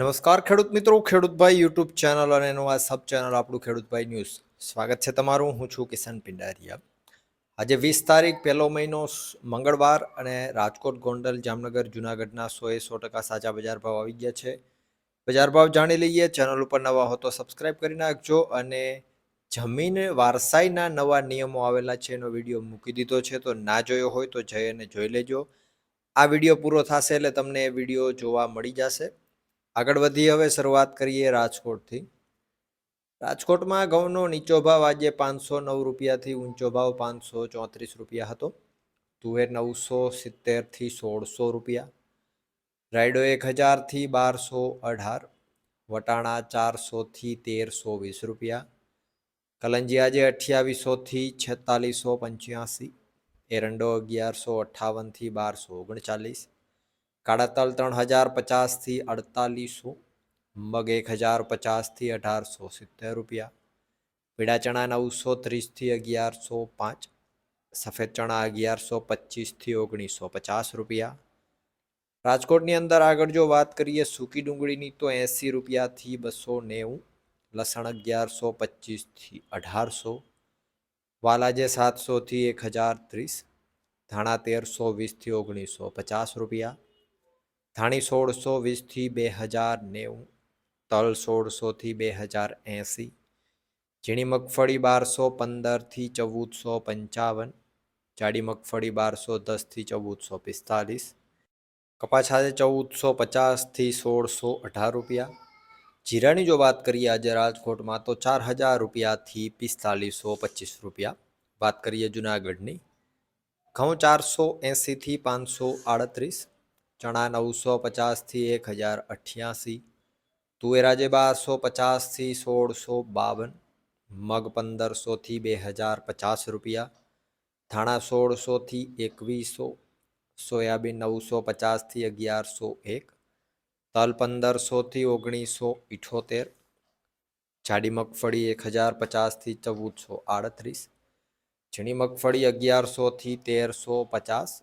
નમસ્કાર ખેડૂત મિત્રો ખેડૂતભાઈ યુટ્યુબ ચેનલ અને એનું આ સબ ચેનલ આપણું ખેડૂતભાઈ ન્યૂઝ સ્વાગત છે તમારું હું છું કિશન પિંડારિયા આજે વીસ તારીખ પહેલો મહિનો મંગળવાર અને રાજકોટ ગોંડલ જામનગર જુનાગઢના સોએ સો ટકા સાચા બજાર ભાવ આવી ગયા છે બજાર ભાવ જાણી લઈએ ચેનલ ઉપર નવા હો તો સબસ્ક્રાઈબ કરી નાખજો અને જમીન વારસાઈના નવા નિયમો આવેલા છે એનો વિડીયો મૂકી દીધો છે તો ના જોયો હોય તો જઈ અને જોઈ લેજો આ વિડીયો પૂરો થશે એટલે તમને વિડીયો જોવા મળી જશે આગળ વધી હવે શરૂઆત કરીએ રાજકોટથી રાજકોટમાં ઘઉંનો નીચો ભાવ આજે પાંચસો નવ રૂપિયાથી ઊંચો ભાવ પાંચસો ચોત્રીસ રૂપિયા હતો તુવેર નવસો સિત્તેરથી સોળસો રૂપિયા રાયડો એક હજારથી બારસો અઢાર વટાણા ચારસોથી તેરસો વીસ રૂપિયા કલંજી આજે અઠ્યાવીસોથી છેતાલીસો પંચ્યાસી એરંડો અગિયારસો અઠ્ઠાવનથી બારસો ઓગણચાલીસ कड़ाताळ 3050 થી 4800 મગ 1050 થી 1870 રૂપિયા પીળા ચણા 930 થી 1105 સફેદ ચણા 1125 થી 1950 રૂપિયા રાજકોટ ની અંદર આગળ જો વાત કરીએ સૂકી ડુંગળી ની તો 80 રૂપિયા થી 290 લસણ 1125 થી 1800 વાલા જે 700 થી 1030 ધાણા 1320 થી 1950 રૂપિયા थाणी 1620 થી 2090 તલ 1600 થી 2080 જીણી મગફળી 1215 થી 1455 જાડી મગફળી 1210 થી 1445 કપાછાડે 1450 થી 1618 રૂપિયા જીરાની જો વાત કરીએ અજરાજકોટ માં તો 4000 થી 4525 રૂપિયા વાત કરીએ જૂનાગઢ ની ઘાઉ 480 થી 538 चना नौ सौ पचास थी एक हज़ार अठासी तुएराजे बार सौ पचास थी सोल सौ बावन मग पंदर सौ थी बे हज़ार पचास रुपया थाणा सोल सौ थी एकवीस सौ सोयाबीन नौ सौ पचास थी अगियार सौ एक तल पंदर सौ थी ओगनीस सौ इठोतेर छाड़ी मगफड़ी एक हज़ार पचास थी चौदह सौ आड़तरीस छीणी मगफड़ी अगियार सौ थी तेर सौ पचास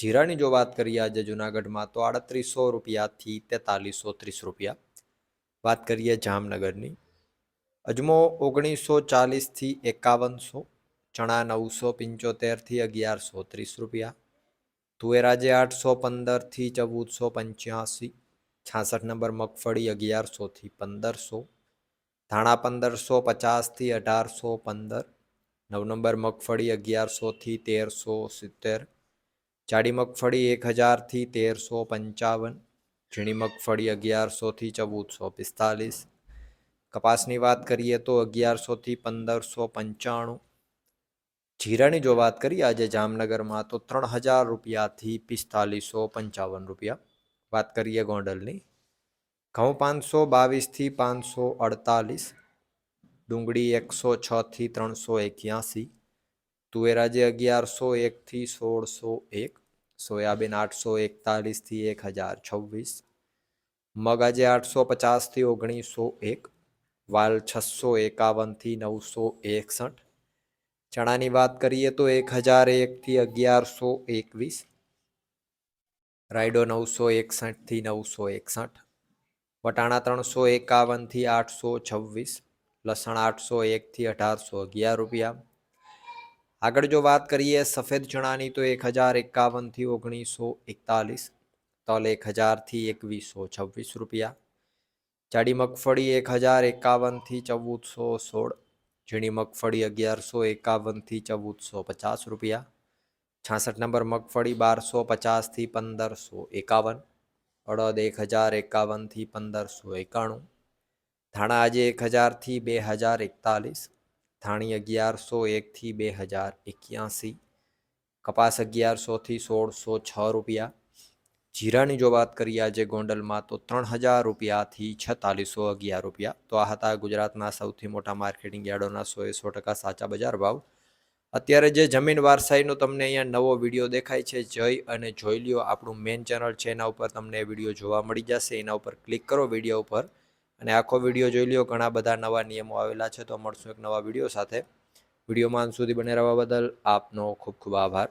જીરાની જો વાત કરીએ આજે જુનાગઢમાં તો આડત્રીસો રૂપિયાથી તેતાલીસો ત્રીસ રૂપિયા વાત કરીએ જામનગરની અજમો ઓગણીસો ચાલીસથી એકાવનસો ચણા નવસો પંચોતેરથી અગિયારસો ત્રીસ રૂપિયા તુવેરાજે આઠસો પંદરથી ચૌદસો પંચ્યાસી છાસઠ નંબર મગફળી અગિયારસોથી પંદરસો ધાણા પંદરસો પચાસથી અઢારસો પંદર નવ નંબર મગફળી અગિયારસોથી તેરસો સિત્તેર જાડી મગફળી એક હજારથી તેરસો પંચાવન ઝીણી મગફળી અગિયારસોથી ચૌદસો પિસ્તાલીસ કપાસની વાત કરીએ તો અગિયારસોથી પંદરસો પંચાણું જીરાની જો વાત કરીએ આજે જામનગરમાં તો ત્રણ હજાર રૂપિયાથી પિસ્તાલીસો પંચાવન રૂપિયા વાત કરીએ ગોંડલની ઘઉં પાંચસો બાવીસથી પાંચસો અડતાલીસ ડુંગળી એકસો છથી ત્રણસો એક્યાસી તુવેરાજે અગિયારસો એકથી સોળસો એક સોયાબીન આઠસો એકતાલીસથી એક હજાર છવ્વીસ મગ આજે આઠસો પચાસથી ઓગણીસો એક વાલ છસો એકાવનથી નવસો એકસઠ ચણાની વાત કરીએ તો એક હજાર એકથી અગિયારસો એકવીસ રાયડો નવસો એકસઠથી નવસો એકસઠ વટાણા ત્રણસો એકાવનથી આઠસો છવ્વીસ લસણ આઠસો એકથી અઢારસો અગિયાર રૂપિયા આગળ જો વાત કરીએ સફેદ ચણાની તો એક હજાર એકાવનથી ઓગણીસો એકતાલીસ તલ એક હજારથી એકવીસો છવ્વીસ રૂપિયા જાડી મગફળી એક હજાર એકાવનથી ચૌદસો સોળ ઝીણી મગફળી અગિયારસો એકાવનથી ચૌદસો પચાસ રૂપિયા છાસઠ નંબર મગફળી બારસો પચાસથી પંદરસો એકાવન અડદ એક હજાર એકાવનથી પંદરસો એકાણું ધાણા આજે એક હજારથી બે હજાર એકતાલીસ ધાણી અગિયારસો એકથી બે હજાર એક્યાસી કપાસ અગિયારસોથી સોળસો છ રૂપિયા જીરાની જો વાત કરીએ આજે ગોંડલમાં તો ત્રણ હજાર રૂપિયાથી છતાલીસો અગિયાર રૂપિયા તો આ હતા ગુજરાતના સૌથી મોટા માર્કેટિંગ યાર્ડોના સો એસો ટકા સાચા બજાર ભાવ અત્યારે જે જમીન વારસાઈનો તમને અહીંયા નવો વિડીયો દેખાય છે જય અને જોઈ લ્યો આપણું મેઇન ચેનલ છે એના ઉપર તમને વિડીયો જોવા મળી જશે એના ઉપર ક્લિક કરો વિડીયો ઉપર અને આખો વિડીયો જોઈ લ્યો ઘણા બધા નવા નિયમો આવેલા છે તો મળશું એક નવા વિડીયો સાથે વિડીયોમાં અંત સુધી બને રહેવા બદલ આપનો ખૂબ ખૂબ આભાર